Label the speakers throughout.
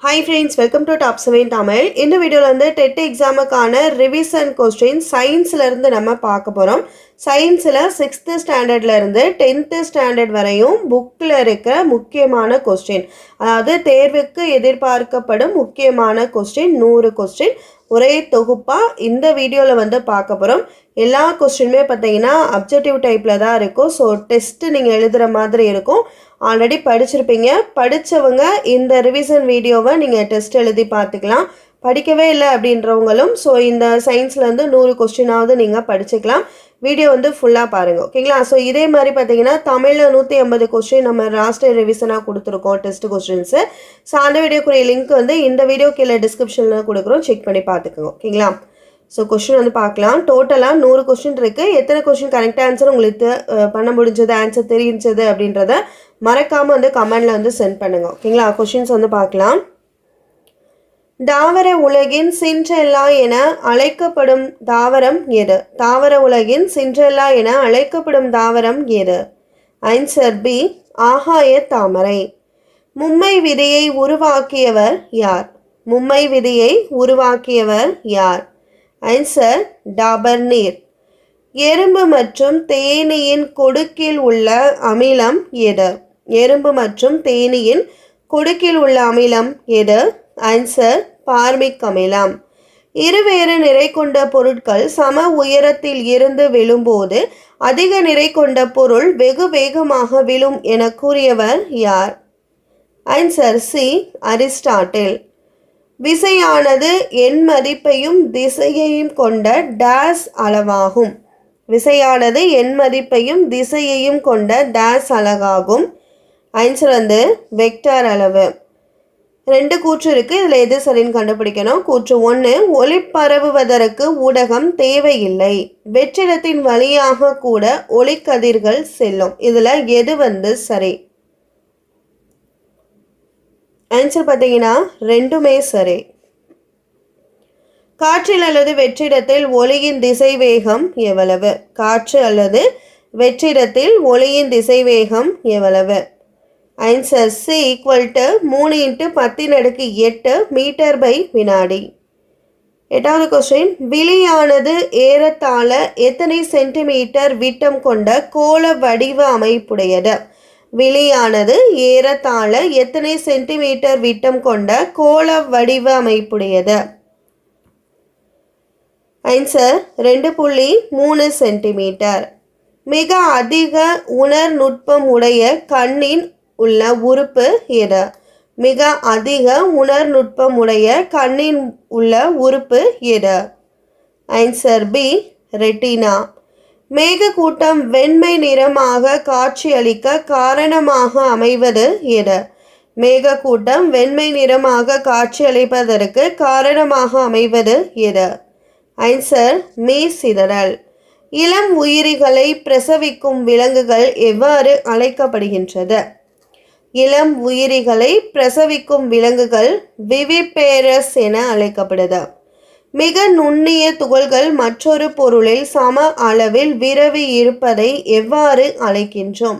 Speaker 1: Hi friends welcome to top seven Tamil இந்த வீடியோவில் வந்து டெட் எக்ஸாமுக்கான ரிவிஷன் கொஸ்டின் சயின்ஸ்லேருந்து நம்ம பார்க்க போகிறோம் சயின்ஸில் சிக்ஸ்த்து ஸ்டாண்டர்ட்லேருந்து டென்த்து ஸ்டாண்டர்ட் வரையும் புக்கில் இருக்க முக்கியமான கொஸ்டின் அதாவது தேர்வுக்கு எதிர்பார்க்கப்படும் முக்கியமான கொஸ்டின் நூறு கொஸ்டின் ஒரே தொகுப்பாக இந்த வீடியோவில் வந்து பார்க்க போகிறோம் எல்லா கொஸ்டினுமே பார்த்தீங்கன்னா அப்ஜெக்டிவ் டைப்பில் தான் இருக்கும். ஸோ டெஸ்ட்டு நீங்கள் எழுதுகிற மாதிரி இருக்கும். ஆல்ரெடி படிச்சிருப்பீங்க. படித்தவங்க இந்த ரிவிசன் வீடியோவை நீங்கள் டெஸ்ட் எழுதி பார்த்துக்கலாம். படிக்கவே இல்லை அப்படின்றவங்களும் ஸோ இந்த சயின்ஸ்லேருந்து நூறு கொஸ்டினாவது நீங்கள் படிச்சுக்கலாம். வீடியோ வந்து ஃபுல்லாக பாருங்கள் ஓகேங்களா? ஸோ இதே மாதிரி பார்த்தீங்கன்னா தமிழில் நூற்றி ஐம்பது கொஸ்டின் நம்ம லாஸ்ட் ரிவிஷனாக கொடுத்துருக்கோம் டெஸ்ட் கொஸ்டின்ஸு ஸோ அந்த வீடியோக்குரிய லிங்க் வந்து இந்த வீடியோ கீழே டிஸ்கிரிப்ஷனில் கொடுக்குறோம். செக் பண்ணி பார்த்துக்கோங்க ஓகேங்களா? ஸோ கொஸ்டின் வந்து பார்க்கலாம் டோட்டலாக நூறு கொஸ்டின் இருக்குது எத்தனை கொஸ்டின் கரெக்ட் ஆன்சர் உங்களுக்கு பண்ண முடிஞ்சது ஆன்சர் தெரிஞ்சது அப்படின்றத மறக்காமல் வந்து கமெண்டில் வந்து சென்ட் பண்ணுங்கள் ஓகேங்களா? கொஸ்டின்ஸ் வந்து பார்க்கலாம் தாவர உலகின் சின்ட்ரெல்லா என அழைக்கப்படும் தாவரம் எது? தாவர உலகின் சின்றெல்லா என அழைக்கப்படும் தாவரம் எது? Answer B. ஆகாய தாமரை. மும்மை விதியை உருவாக்கியவர் யார்? மும்மை விதியை உருவாக்கியவர் யார்? ஐன்சர் டாபர் நீர். எறும்பு மற்றும் தேனியின் கொடுக்கில் உள்ள அமிலம் எது? எறும்பு மற்றும் தேனியின் கொடுக்கில் உள்ள அமிலம் எது? ஆன்சர் பார்மிக் அமிலம் இருவேறு நிறை கொண்ட பொருட்கள் சம உயரத்தில் இருந்து விழும்போது அதிக நிறை கொண்ட பொருள் வெகு வேகமாக விழும் என கூறியவர் யார்? ஆன்சர் சி அரிஸ்டாட்டில் விசையானது எண் மதிப்பையும் திசையையும் கொண்ட டேஸ் அளவாகும். விசையானது எண் மதிப்பையும் திசையையும் கொண்ட டேஸ் அலகாகும் ஆன்சர் வந்து வெக்டார் அளவு. ரெண்டு கூற்று இருக்குது இதில் எது சரின்னு கண்டுபிடிக்கணும். கூற்று ஒன்று ஒளி பரவுவதற்கு ஊடகம் தேவையில்லை. வெற்றிடத்தின் வழியாக கூட ஒளிக்கதிர்கள் செல்லும். இதில் எது வந்து சரி? ஆன்சர் பார்த்தீங்கன்னா ரெண்டுமே சரி. காற்றில் அல்லது வெற்றிடத்தில் ஒளியின் திசை வேகம் எவ்வளவு? காற்று அல்லது வெற்றிடத்தில் ஒளியின் திசை வேகம் எவ்வளவு? ஆன்சர் சி ஈக்குவல் டு மூணு இன்ட்டு பத்தின் அடுக்கு எட்டு மீட்டர் பை வினாடி. எட்டாவது கொஸ்டின் விழியானது ஏறத்தாழ எத்தனை சென்டிமீட்டர் விட்டம் கொண்ட கோள வடிவ அமைப்புடையது? விழியானது ஏறத்தாழ எத்தனை சென்டிமீட்டர் விட்டம் கொண்ட கோள வடிவ அமைப்புடையது? ஆன்சர் ரெண்டு புள்ளி மூணு சென்டிமீட்டர் மிக அதிக உணர் நுட்பம் உடைய கண்ணின் உள்ள உறுப்பு எது மிக அதிக உணர்நுட்பமுடைய உடைய கண்ணின் உள்ள உறுப்பு எது ஆன்சர் பி ரெட்டினா. மேகக்கூட்டம் வெண்மை நிறமாக காட்சியளிக்க காரணமாக அமைவது எது மேகக்கூட்டம் வெண்மை நிறமாக காட்சியளிப்பதற்கு காரணமாக அமைவது எது ஆன்சர் மீ சிதறல். இளம் உயிரிகளை பிரசவிக்கும் விலங்குகள் எவ்வாறு அழைக்கப்படுகின்றது இளம் உயிரிகளை பிரசவிக்கும் விலங்குகள் விவிபேரஸ் என அழைக்கப்படுது? மிக நுண்ணிய துகள்கள் மற்றொரு பொருளில் சம அளவில் விரவி இருப்பதை எவ்வாறு அழைக்கின்றோம்?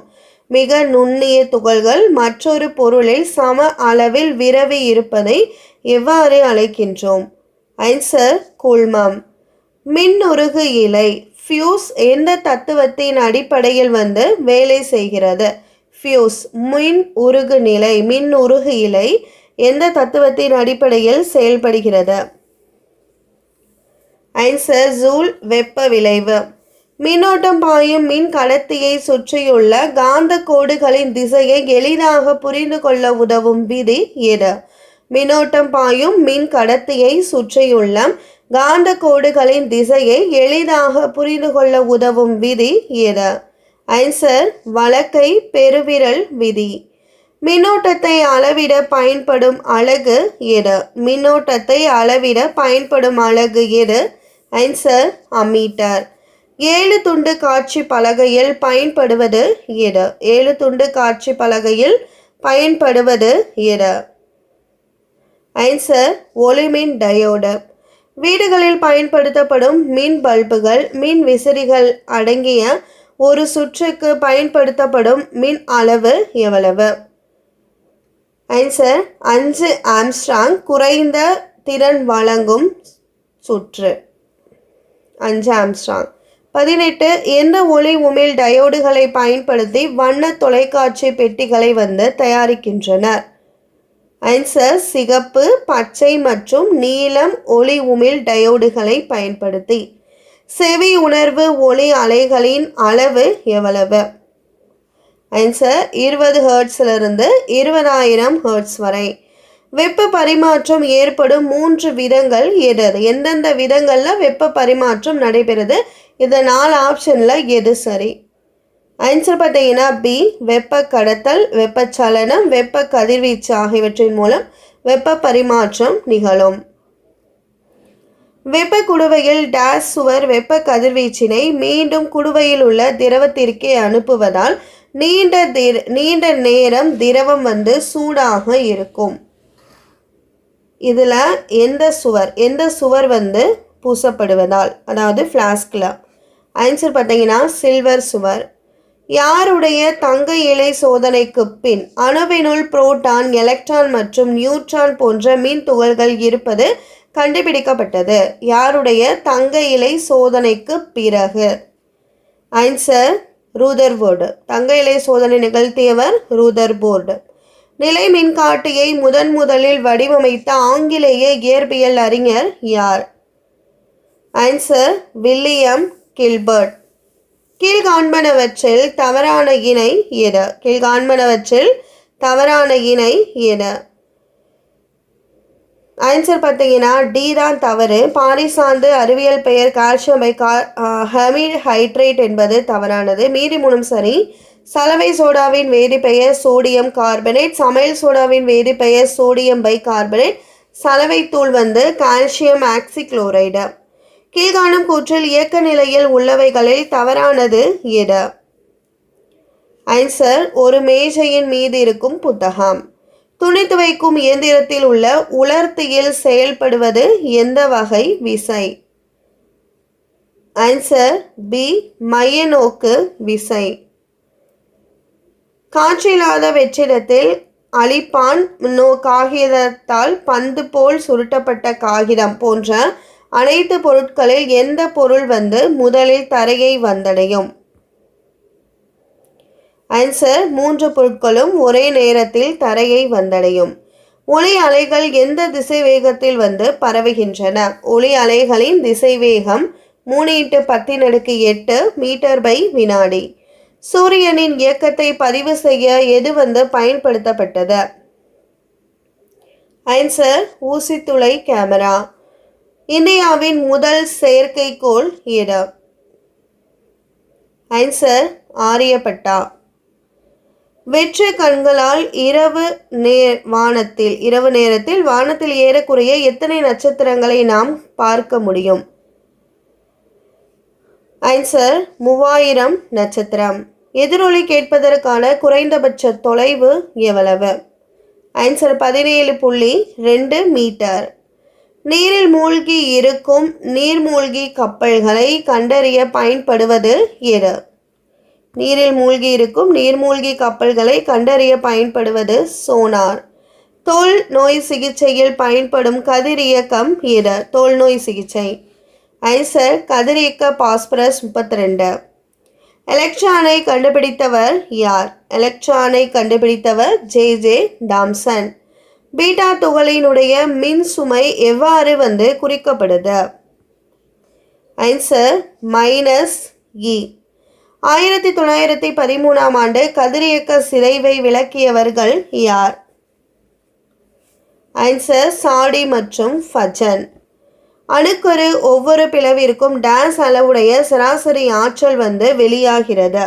Speaker 1: மிக நுண்ணிய துகள்கள் மற்றொரு பொருளில் சம அளவில் விரவி இருப்பதை எவ்வாறு அழைக்கின்றோம்? ஐன்சர் கூழ்மம். மின்னுருகு இலை ஃபியூஸ் எந்த தத்துவத்தின் அடிப்படையில் வந்து வேலை செய்கிறது? ஃபியூஸ் மின் உருகு நிலை மின் உருகு இலை எந்த தத்துவத்தின் அடிப்படையில் செயல்படுகிறது? ஆன்சர் ஜூல் வெப்ப விளைவு. மின்னோட்டம் பாயும் மின் கடத்தியை சுற்றியுள்ள காந்த கோடுகளின் திசையை எளிதாக புரிந்து கொள்ள உதவும் விதி எது? மின்னோட்டம் பாயும் மின் கடத்தியை சுற்றியுள்ள காந்த கோடுகளின் திசையை எளிதாக புரிந்து கொள்ள உதவும் விதி எது? ஐன்சர் வழக்கை பெருவிரல் விதி. மின்னோட்டத்தை அளவிட பயன்படும் அலகு எது? மின்னோட்டத்தை அளவிட பயன்படும் அலகு எது? ஐன்சர் அமீட்டர் ஏழு துண்டு காட்சி பலகையில் பயன்படுவது எது? ஏழு துண்டு காட்சி பலகையில் பயன்படுவது எது? ஐன்சர் ஒளிமின் டயோடு. வீடுகளில் பயன்படுத்தப்படும் மின் பல்புகள் மின் விசிறிகள் அடங்கிய ஒரு சுற்றுக்கு பயன்படுத்தப்படும் மின் அளவு எவ்வளவு? ஆன்சர் அஞ்சு ஆம்ஸ்ட்ராங் குறைந்த திறன் வழங்கும் சுற்று. அஞ்சு ஆம்ஸ்ட்ராங் பதினெட்டு எந்த ஒளி உமிழ் டயோடுகளை பயன்படுத்தி வண்ண தொலைக்காட்சி பெட்டிகளை வந்து தயாரிக்கின்றனர்? ஆன்சர் சிகப்பு பச்சை மற்றும் நீலம் ஒளி உமிழ் டயோடுகளை பயன்படுத்தி. செவி உணர்வு ஒளி அலைகளின் அளவு எவ்வளவு? ஆன்சர் இருபது ஹேர்ட்ஸிலிருந்து இருபதாயிரம் ஹேர்ட்ஸ் வரை. வெப்ப பரிமாற்றம் ஏற்படும் மூன்று விதங்கள் எது? எந்தெந்த விதங்களில் வெப்ப பரிமாற்றம் நடைபெறுது? இந்த நாலு ஆப்ஷனில் எது சரி? ஆன்சர் பார்த்தீங்கன்னா பி வெப்ப கடத்தல் வெப்பச்சலனம் வெப்ப கதிர்வீச்சு ஆகியவற்றின் மூலம் வெப்ப பரிமாற்றம் நிகழும். வெப்ப குடுவையில் டேஸ் சுவர் வெப்ப கதிர்வீச்சினை மீண்டும் குடுவையில் உள்ள திரவத்திற்கே அனுப்புவதால் நீண்ட திர நீண்ட நேரம் திரவம் வந்து சூடாக இருக்கும். இதில் எந்த சுவர் எந்த சுவர் வந்து பூசப்படுவதால் அதாவது ஃப்ளாஸ்கில் ஆன்சர் பார்த்தீங்கன்னா சில்வர் சுவர். யாருடைய தங்க இலை சோதனைக்கு பின் அணுவினுள் புரோட்டான் எலக்ட்ரான் மற்றும் நியூட்ரான் போன்ற மின் துகள்கள் இருப்பது கண்டுபிடிக்கப்பட்டது. யாருடைய தங்க இலை சோதனைக்கு பிறகு? ஆன்சர் ரூதர்போர்டு தங்க இலை சோதனை நிகழ்த்தியவர் ரூதர்போர்டு நிலை மின்காட்டியை முதன் முதலில் வடிவமைத்த ஆங்கிலேய இயற்பியல் அறிஞர் யார்? ஆன்சர் வில்லியம் கில்பர்ட் கீழ்காண்பனவற்றில் தவறான இணை எது? கீழ்காண்பனவற்றில் தவறான இணை எது? ஆன்சர் பார்த்தீங்கன்னா டி தான் தவறு. பாரிசாந்து அறிவியல் பெயர் கால்சியம் பை கா ஹமீட் ஹைட்ரேட் என்பது தவறானது. மீதி மூணும் சரி. சலவை சோடாவின் வேதிப்பெயர் சோடியம் கார்பனேட் சமையல் சோடாவின் வேதிப்பெயர் சோடியம் பை கார்பனேட் சலவை தூள் வந்து கால்சியம் ஆக்சிக்ளோரைடு கீழ்காணும் கூற்றில் இயக்க நிலையில் உள்ளவைகளில் தவறானது எது ஆன்சர் ஒரு மேஜையின் மீது இருக்கும் புத்தகம். துணி துவைக்கும் இயந்திரத்தில் உள்ள உலர்த்தியில் செயல்படுவது எந்த வகை விசை? ஆன்சர் பி மையநோக்கு விசை. காற்றில்லாத வெற்றிடத்தில் அழிப்பான் நோ காகிதத்தால் பந்து போல் சுருட்டப்பட்ட காகிதம் போன்ற அனைத்து பொருட்களில் எந்த பொருள் வந்து முதலில் தரையை வந்தடையும்? ஆன்சர் மூன்று பொருட்களும் ஒரே நேரத்தில் தரையை வந்தடையும். ஒளி அலைகள் எந்த திசை வேகத்தில் வந்து பரவுகின்றன? ஒளி அலைகளின் திசை வேகம் மூணு இட்டு பத்தின் அடுக்கு எட்டு மீட்டர் பை வினாடி. சூரியனின் இயக்கத்தை பதிவு செய்ய எது வந்து பயன்படுத்தப்பட்டது? ஆன்சர் ஊசித்துளை கேமரா. இந்தியாவின் முதல் செயற்கைக்கோள் எது ஆன்சர் ஆரியப்பட்டா. வெற்று கண்களால் இரவு நே வானத்தில் இரவு நேரத்தில் வானத்தில் ஏறக்குறைய எத்தனை நட்சத்திரங்களை நாம் பார்க்க முடியும்? ஆன்சர் மூவாயிரம் நட்சத்திரம். எதிரொலி கேட்பதற்கான குறைந்தபட்ச தொலைவு எவ்வளவு? ஆன்சர் பதினேழு புள்ளி ரெண்டு மீட்டர். நீரில் மூழ்கி இருக்கும் நீர்மூழ்கி கப்பல்களை கண்டறிய பயன்படுவது எது? நீரில் மூழ்கி இருக்கும் நீர்மூழ்கி கப்பல்களை கண்டறிய பயன்படுவது சோனார். தோல் நோய் சிகிச்சையில் பயன்படும் கதிரியக்கம் ஈர தோல் நோய் சிகிச்சை. ஐசர் கதிரியக்க பாஸ்பரஸ் முப்பத்தி ரெண்டு எலக்ட்ரானை கண்டுபிடித்தவர் யார்? எலக்ட்ரானை கண்டுபிடித்தவர் ஜே. ஜே. டாம்சன் பீட்டா துகளினுடைய மின் சுமை எவ்வாறு வந்து குறிக்கப்படுது? ஆன்சர் மைனஸ் இ. ஆயிரத்தி தொள்ளாயிரத்தி பதிமூணாம் ஆண்டு கதிரியக்க சிதைவை விளக்கியவர்கள் யார்? ஆன்சர் சாடி மற்றும் ஃபஜன். அணுக்கரு ஒவ்வொரு பிளவிற்கும் டேஸ் அளவுடைய சராசரி ஆற்றல் வந்து வெளியாகிறது.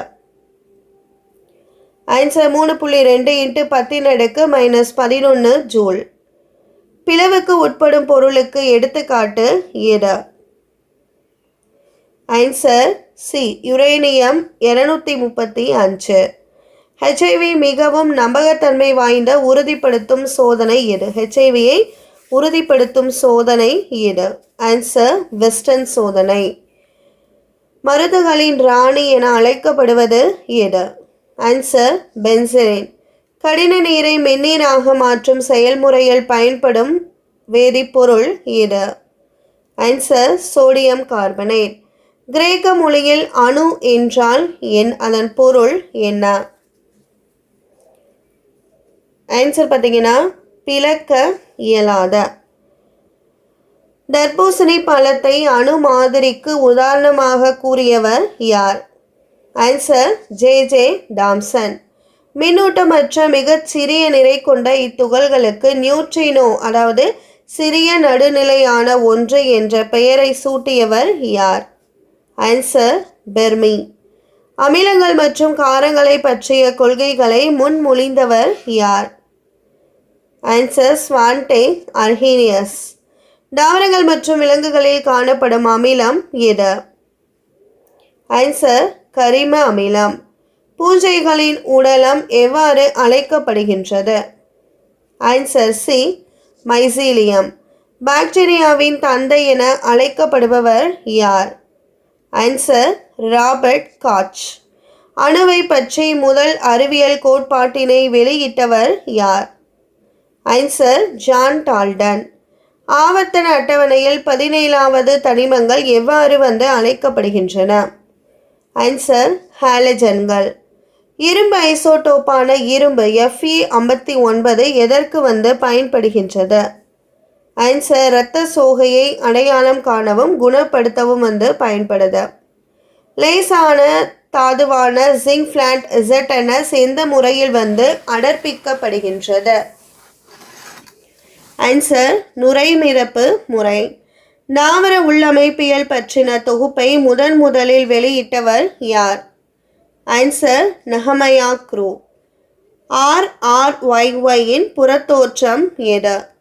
Speaker 1: ஆன்சர் மூணு புள்ளி ரெண்டு இன்ட்டு பத்தின் அடுக்கு மைனஸ் பதினொன்று ஜூல். பிளவுக்கு உட்படும் பொருளுக்கு எடுத்துக்காட்டு எது ஆன்சர் சி யுரேனியம் இருநூத்தி முப்பத்தி அஞ்சு. ஹெச்ஐவி மிகவும் நம்பகத்தன்மை வாய்ந்த உறுதிப்படுத்தும் சோதனை எது? ஹெச்ஐவியை உறுதிப்படுத்தும் சோதனை எது? ஆன்சர் வெஸ்டர்ன் சோதனை. மருந்துகளின் ராணி என அழைக்கப்படுவது எது? ஆன்சர் பென்சிலின் கடின நீரை மென்னீராக மாற்றும் செயல்முறையில் பயன்படும் வேதிப்பொருள் இது ஆன்சர் சோடியம் கார்பனேட் கிரேக்க மொழியில் அணு என்றால் என் அதன் பொருள் என்ன? ஆன்சர் பார்த்தீங்கன்னா பிளக்க இயலாத. தர்பூசணி பழத்தை அணு மாதிரிக்கு உதாரணமாக கூறியவர் யார்? ஆன்சர் ஜே ஜே டாம்சன் மின்னூட்டமற்ற மிகச் சிறிய நிறை கொண்ட இத்துகள்களுக்கு நியூட்ரினோ அதாவது சிறிய நடுநிலையான ஒன்று என்ற பெயரை சூட்டியவர் யார்? ஆன்சர் பெர்மி அமிலங்கள் மற்றும் காரங்களை பற்றிய கொள்கைகளை முன்மொழிந்தவர் யார்? ஆன்சர் ஸ்வான்டே அர்ஹீனியஸ் தாவரங்கள் மற்றும் விலங்குகளில் காணப்படும் அமிலம் எது? ஆன்சர் கரிம அமிலம். பூஞ்சைகளின் உடலம் எவ்வாறு அழைக்கப்படுகின்றது? ஆன்சர் சி மைசீலியம் பாக்டீரியாவின் தந்தை என அழைக்கப்படுபவர் யார்? ஆன்சர் ராபர்ட் காட்ச் அணுவை பற்றி முதல் அறிவியல் கோட்பாட்டினை வெளியிட்டவர் யார்? ஆன்சர் ஜான் டால்டன் ஆவர்த்தன அட்டவணையில் பதினேழாவது தனிமங்கள் எவ்வாறு வந்து அழைக்கப்படுகின்றன? ஆன்சர் ஹாலஜன்கள் இரும்பு ஐசோடோப்பான இரும்பு எஃப்இ ஐம்பத்தி ஒன்பது எதற்கு வந்து பயன்படுகின்றது? ஆன்சர் இரத்த சோகையை அடையாளம் காணவும் குணப்படுத்தவும் வந்து பயன்படுது. லேசான தாதுவான ஜிங்க் பிளான்ட் இசட்டனஸ் எந்த முறையில் வந்து அடர்ப்பிக்கப்படுகின்றது. ஆன்சர் நுரைமிரப்பு முறை. தாவர உள்ளமைப்பியல் பற்றின தொகுப்பை முதன் முதலில் வெளியிட்டவர் யார்? Answer Nehemiah Grew R R Y ஒயின் புறத்தோற்றம் எது?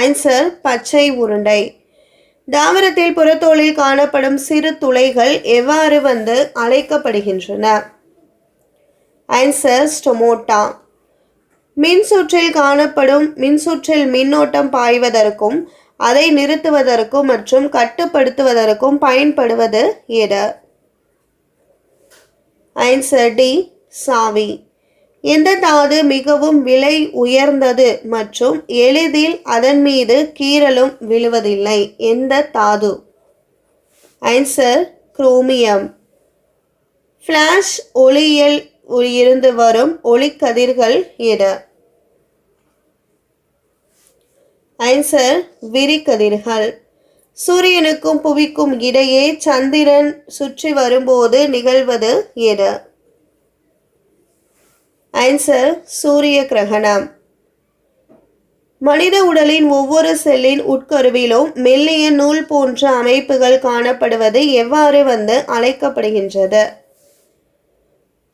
Speaker 1: ஆன்சர் பச்சை உருண்டை. தாவரத்தில் புறத்தோலில் காணப்படும் சிறு துளைகள் எவ்வாறு வந்து அழைக்கப்படுகின்றன? Answer stomata. மின்சுற்றில் காணப்படும் மின்சுற்றில் மின்னோட்டம் பாய்வதற்கும் அதை நிறுத்துவதற்கும் மற்றும் கட்டுப்படுத்துவதற்கும் பயன்படுவது எது? ஆன்சர் டி சாவி. எந்த தாது மிகவும் விலை உயர்ந்தது மற்றும் எளிதில் அதன் மீது கீறலும் விழுவதில்லை. எந்த தாது? Answer chromium. ஃப்ளாஷ் ஒளியியல் இருந்து வரும் ஒளிக்கதிர்கள் எது? ஆன்சர் விரிக்கதிர்கள். சூரியனுக்கும் புவிக்கும் இடையே சந்திரன் சுற்றி வரும்போது நிகழ்வது எது? ஆன்சர் சூரிய கிரகணம். மனித உடலின் ஒவ்வொரு செல்லின் உட்கருவிலும் மெல்லிய நூல் போன்ற அமைப்புகள் காணப்படுவது எவ்வாறு வந்து அழைக்கப்படுகின்றது?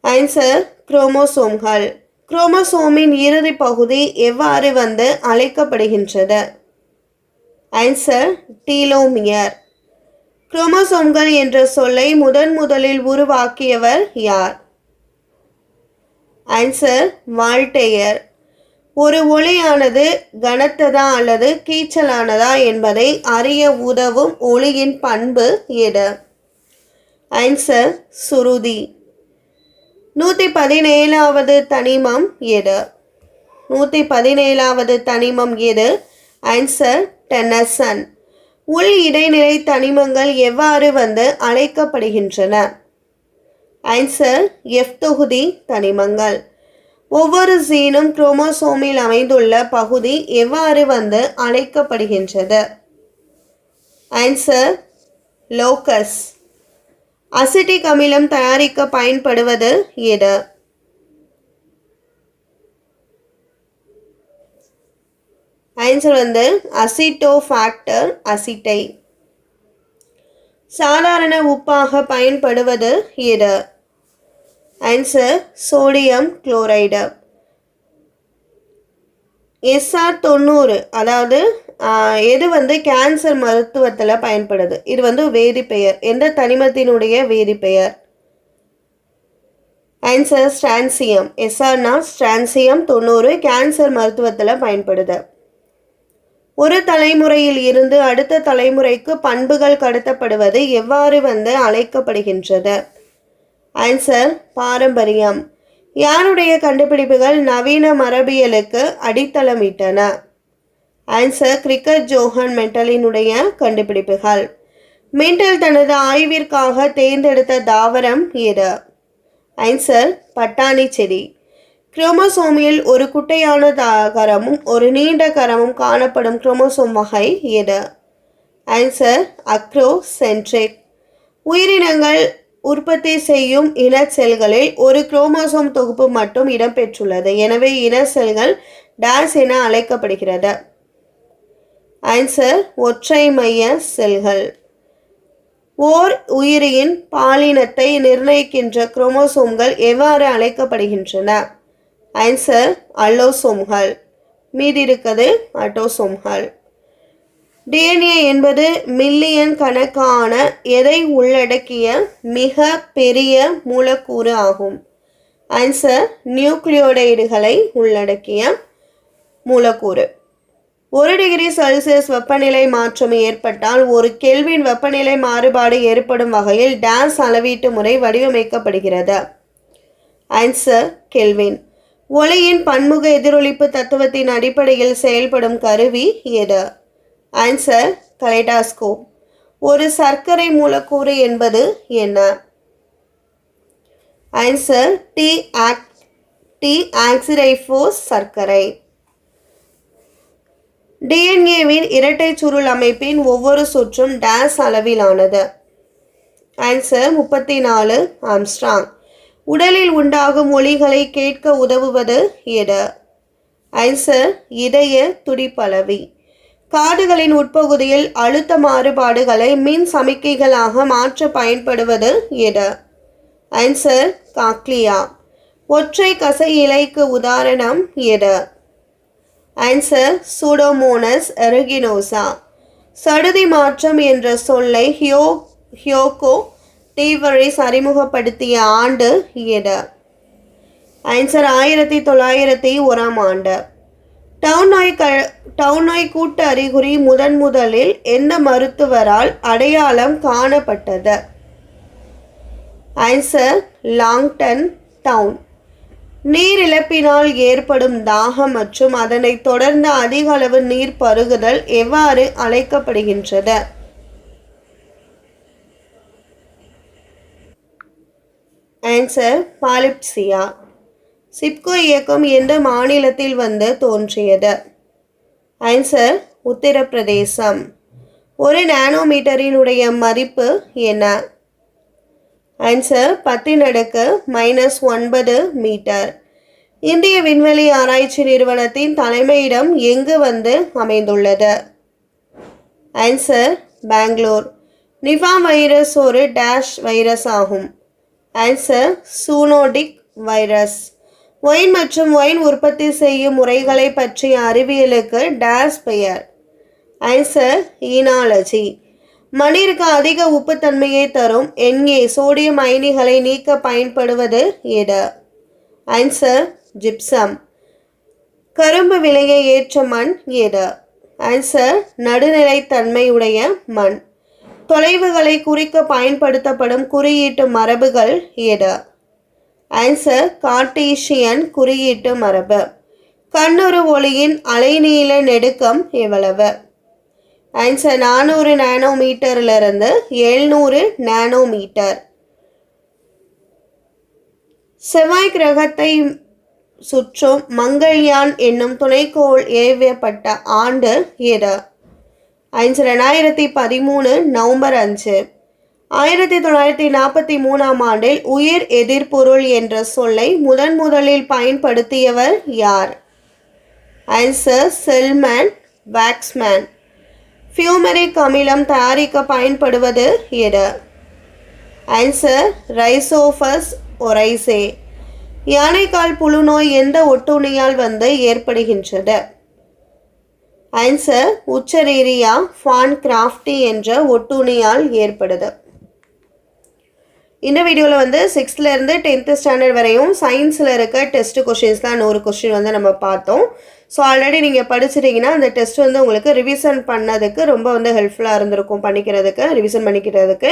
Speaker 1: ஆன்சர் குரோமோசோம்கள். குரோமோசோமின் இறுதி பகுதி எவ்வாறு வந்து அழைக்கப்படுகின்றது? Answer telomere. குரோமோசோம்கள் என்ற சொல்லை முதன் முதலில் உருவாக்கியவர் யார்? ஆன்சர் வால்டேயர் ஒரு ஒளியானது கனத்ததா அல்லது கீச்சலானதா என்பதை அறிய உதவும் ஒளியின் பண்பு எது? ஆன்சர் சுருதி. நூற்றி பதினேழாவது தனிமம் எது? நூற்றி பதினேழாவது தனிமம் எது? ஆன்சர் டென்னசன் உள் இடைநிலை தனிமங்கள் எவ்வாறு வந்து அழைக்கப்படுகின்றன? ஆன்சர் எஃப் தொகுதி தனிமங்கள். ஒவ்வொரு ஜீனும் குரோமோசோமில் அமைந்துள்ள பகுதி எவ்வாறு வந்து அழைக்கப்படுகின்றது? Answer locus. அசிட்டிக் அமிலம் தயாரிக்க பயன்படுவது எது? ஆன்சர் வந்து அசிட்டோ ஃபேக்டர் அசிட்டை. சாதாரண உப்பாக பயன்படுவது எது? ஆன்சர் சோடியம் குளோரைடு எஸ்ஆர் தொண்ணூறு அதாவது எது வந்து கேன்சர் மருத்துவத்தில் பயன்படுது? இது வந்து வேதிப்பெயர். எந்த தனிமத்தினுடைய வேதிப்பெயர்? ஆன்சர் ஸ்ட்ரான்சியம் எஸ்ஆர்னா ஸ்ட்ரான்சியம் தொண்ணூறு கேன்சர் மருத்துவத்தில் பயன்படுது. ஒரு தலைமுறையில் இருந்து அடுத்த தலைமுறைக்கு பண்புகள் கடத்தப்படுவது எவ்வாறு வந்து அழைக்கப்படுகின்றது? ஆன்சர் பாரம்பரியம். யாருடைய கண்டுபிடிப்புகள் நவீன மரபியலுக்கு அடித்தளமிட்டன? ஆன்சர் கிரிக்கெட் ஜோஹன் மெண்டலினுடைய கண்டுபிடிப்புகள். மெண்டல் தனது ஆய்விற்காக தேர்ந்தெடுத்த தாவரம் எது? ஆன்சர் பட்டாணி செடி. குரோமோசோமில் ஒரு குட்டையான த- கரமும் ஒரு நீண்ட கரமும் காணப்படும் குரோமோசோம் வகை எது? ஆன்சர் அக்ரோசென்ட்ரிக் உயிரினங்கள் உற்பத்தி செய்யும் இன செல்களில் ஒரு குரோமோசோம் தொகுப்பு மட்டும் இடம்பெற்றுள்ளது. எனவே இன செல்கள் டேஸ் என அழைக்கப்படுகிறது. ஆன்சர் ஒற்றை மைய செல்கள். ஓர் உயிரியின் பாலினத்தை நிர்ணயிக்கின்ற குரோமோசோம்கள் எவ்வாறு அழைக்கப்படுகின்றன? ஆன்சர் அல்லோசோம்கள். மீதி இருக்குது அட்டோசோம்கள். டிஎன்ஏ என்பது மில்லியன் கணக்கான எதை உள்ளடக்கிய மிக பெரிய மூலக்கூறு ஆகும். ஆன்சர் நியூக்ளியோடைடுகளை உள்ளடக்கிய மூலக்கூறு. ஒரு டிகிரி செல்சியஸ் வெப்பநிலை மாற்றம் ஏற்பட்டால் ஒரு கெல்வின் வெப்பநிலை மாறுபாடு ஏற்படும் வகையில் டான்ஸ் அளவீட்டு முறை வடிவமைக்கப்படுகிறது. Answer kelvin. ஒளியின் பன்முக எதிரொலிப்பு தத்துவத்தின் அடிப்படையில் செயல்படும் கருவி எது? ஆன்சர் கலைடாஸ்கோப் ஒரு சர்க்கரை மூலக்கூறு என்பது என்ன? ஆன்சர் டி ஆக் டி ஆக்சிரைஃபோஸ் சர்க்கரை. டிஎன்ஏவின் இரட்டை சுருள் அமைப்பின் ஒவ்வொரு சுற்றும் டேஸ் அளவிலானது. ஆன்சர் முப்பத்தி நாலு ஆம்ஸ்ட்ராங் உடலில் உண்டாகும் ஒளிகளை கேட்க உதவுவது எது? ஆன்சர் இதய துடிப்பளவி காடுகளின் உட்பகுதியில் அழுத்த மாறுபாடுகளை மின் சமிக்கைகளாக மாற்ற பயன்படுவது எது? Answer cochlea. ஒற்றை கசை இலைக்கு உதாரணம் எது? ஆன்சர் சூடோமோனஸ் எருகினோசா சடுதி மாற்றம் என்ற சொல்லை ஹியோ ஹியோகோ டீவரிஸ் அறிமுகப்படுத்திய ஆண்டு எது? ஆன்சர் ஆயிரத்தி தொள்ளாயிரத்தி ஓராம் ஆண்டு. டவுன் நாய் க டவுன் நாய் கூட்டு அறிகுறி முதன் முதலில் எந்த மருத்துவரால் அடையாளம் காணப்பட்டது? ஆன்சர் லாங்டன் டவுன் நீர் இழப்பினால் ஏற்படும் தாகம் மற்றும் அதனைத் தொடர்ந்து அதிக அளவு நீர் பருகுதல் எவ்வாறு அழைக்கப்படுகின்றது? ஆன்சர் பாலிப்சியா சிப்கோ இயக்கம் எந்த மாநிலத்தில் வந்து தோன்றியது. ஆன்சர் உத்தரப்பிரதேசம். ஒரு நானோமீட்டரினுடைய மதிப்பு என்ன? ஆன்சர் பத்தின் அடுக்கு மைனஸ் ஒன்பது மீட்டர். இந்திய விண்வெளி ஆராய்ச்சி நிறுவனத்தின் தலைமையிடம் எங்கு வந்து அமைந்துள்ளது? ஆன்சர் பெங்களூர். நிஃபா வைரஸ் ஒரு டேஷ் வைரஸ் ஆகும். Answer zoonotic virus. ஒயின் மற்றும் ஒயின் உற்பத்தி செய்யும் முறைகளை பற்றிய அறிவியலுக்கு டேஸ் பெயர். ஆன்சர் ஈனாலஜி மண்ணிற்கு அதிக உப்புத்தன்மையை தரும் என்ஏ சோடியம் அயனிகளை நீக்க பயன்படுவது எது ஆன்சர் ஜிப்சம் கரும்பு விலையை ஏற்ற மண் எது ஆன்சர் நடுநிலைத்தன்மையுடைய மண். தொலைவுகளை குறிக்க பயன்படுத்தப்படும் குறியீட்டு மரபுகள் எது ஆன்சர் கார்டீஷியன் குறியீட்டு மரபு. கண்ணுறு ஒளியின் அலைநீள நெடுக்கம் எவ்வளவு? ஆன்சர் நானூறு நானோமீட்டரிலிருந்து எழுநூறு நானோமீட்டர் செவ்வாய் கிரகத்தை சுற்றும் மங்கள்யான் என்னும் துணைக்கோள் ஏவியப்பட்ட ஆண்டு எது? ஐந்து ரெண்டாயிரத்தி பதிமூணு நவம்பர் அஞ்சு. ஆயிரத்தி தொள்ளாயிரத்தி நாற்பத்தி மூணாம் ஆண்டில் உயிர் எதிர்ப்பொருள் என்ற சொல்லை முதன் முதலில் பயன்படுத்தியவர் யார்? ஆன்சர் செல்மேன் வேக்ஸ்மேன் ஃபியூமரிக் அமிலம் தயாரிக்க பயன்படுவது எது? ஆன்சர் ரைசோஃபஸ் ஒரைசே யானைக்கால் புழுநோய் எந்த ஒட்டுண்ணியால் வந்து ஏற்படுகின்றது? ஆன்சர் உச்சரேரியா ஃபான் கிராஃப்டி என்ற ஒட்டுணியால் ஏற்படுது. இந்த வீடியோவில் வந்து சிக்ஸ்த்லேருந்து டென்த்து ஸ்டாண்டர்ட் வரையும் சயின்ஸில் இருக்க டெஸ்ட்டு கொஷின்ஸ் தான் நூறு கொஷின் வந்து நம்ம பார்த்தோம். ஸோ ஆல்ரெடி நீங்கள் படிச்சிட்டிங்கன்னா அந்த டெஸ்ட் வந்து உங்களுக்கு ரிவிஷன் பண்ணதுக்கு ரொம்ப வந்து ஹெல்ப்ஃபுல்லாக இருந்திருக்கும் பண்ணிக்கிறதுக்கு ரிவிஷன் பண்ணிக்கிறதுக்கு.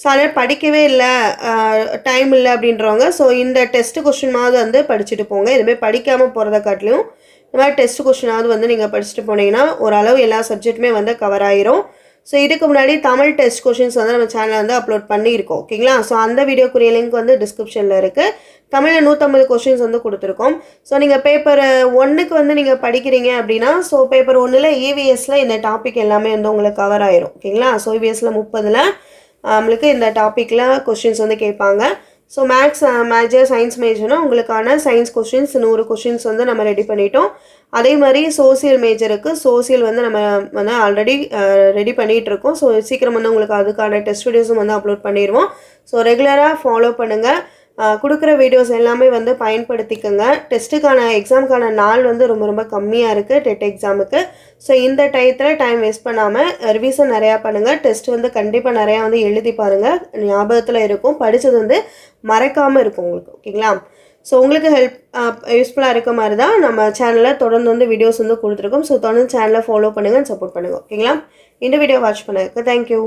Speaker 1: ஸோ அதனால் படிக்கவே இல்லை டைம் இல்லை அப்படின்றவங்க ஸோ இந்த டெஸ்ட்டு கொஷினாவது வந்து படிச்சுட்டு போங்க. இதுமாதிரி படிக்காமல் போகிறத காட்டிலையும் இந்த மாதிரி டெஸ்ட் கொஷினாவது வந்து நீங்கள் படிச்சுட்டு போனீங்கன்னா ஓரளவு எல்லா சப்ஜெக்ட்டுமே வந்து கவர் ஆயிரும். ஸோ இதுக்கு முன்னாடி தமிழ் டெஸ்ட் கொஷின்ஸ் வந்து நம்ம சேனலில் வந்து அப்லோட் பண்ணியிருக்கோம் ஓகேங்களா? ஸோ அந்த வீடியோக்குரிய லிங்க் வந்து டிஸ்கிரிப்ஷனில் இருக்குது தமிழில் நூற்றம்பது கொஷின்ஸ் வந்து கொடுத்துருக்கோம். ஸோ நீங்கள் பேப்பர் ஒன்றுக்கு வந்து நீங்கள் படிக்கிறீங்க அப்படின்னா ஸோ பேப்பர் ஒன்றில் இவிஎஸ்சில் இந்த டாபிக் எல்லாமே வந்து உங்களுக்கு கவர் ஆயிரும் ஓகேங்களா? ஸோ இவிஎஸ்சில் முப்பதில் நம்மளுக்கு இந்த டாப்பிக்கில் கொஷின்ஸ் வந்து கேட்பாங்க. ஸோ மேக்ஸ் மேஜர் சயின்ஸ் மேஜர்னால் உங்களுக்கான சயின்ஸ் கொஷின்ஸ் நூறு கொஷின்ஸ் வந்து நம்ம ரெடி பண்ணிட்டோம். அதே மாதிரி சோசியல் மேஜருக்கு சோசியல் வந்து நம்ம வந்து ஆல்ரெடி ரெடி uh, பண்ணிகிட்டு இருக்கோம் ஸோ சீக்கிரம் வந்து உங்களுக்கு அதுக்கான டெஸ்ட் வீடியோஸும் வந்து அப்லோட் பண்ணிடுவோம். ஸோ ரெகுலராக ஃபாலோ பண்ணுங்கள் கொடுக்குற வீடியோஸ் எல்லாமே வந்து பயன்படுத்திக்கோங்க. டெஸ்ட்டுக்கான எக்ஸாமுக்கான நாள் வந்து ரொம்ப ரொம்ப கம்மியாக இருக்குது டெட் எக்ஸாமுக்கு ஸோ இந்த டயத்தில் டைம் வேஸ்ட் பண்ணாமல் ரிவிஷன் நிறையா பண்ணுங்கள் டெஸ்ட் வந்து கண்டிப்பாக நிறையா வந்து எழுதி பாருங்கள் ஞாபகத்தில் இருக்கும். படித்தது வந்து மறக்காமல் இருக்கும் உங்களுக்கு ஓகேங்களா? ஸோ உங்களுக்கு ஹெல்ப் யூஸ்ஃபுல்லாக இருக்க மாதிரி தான் நம்ம சேனலில் தொடர்ந்து வந்து வீடியோஸ் வந்து கொடுத்துருக்கோம். ஸோ தொடர்ந்து சேனலை ஃபாலோ பண்ணுங்கள் சப்போர்ட் பண்ணுங்கள் ஓகேங்களா? இந்த வீடியோ வாட்ச் பண்ணதுக்கு தேங்க்யூ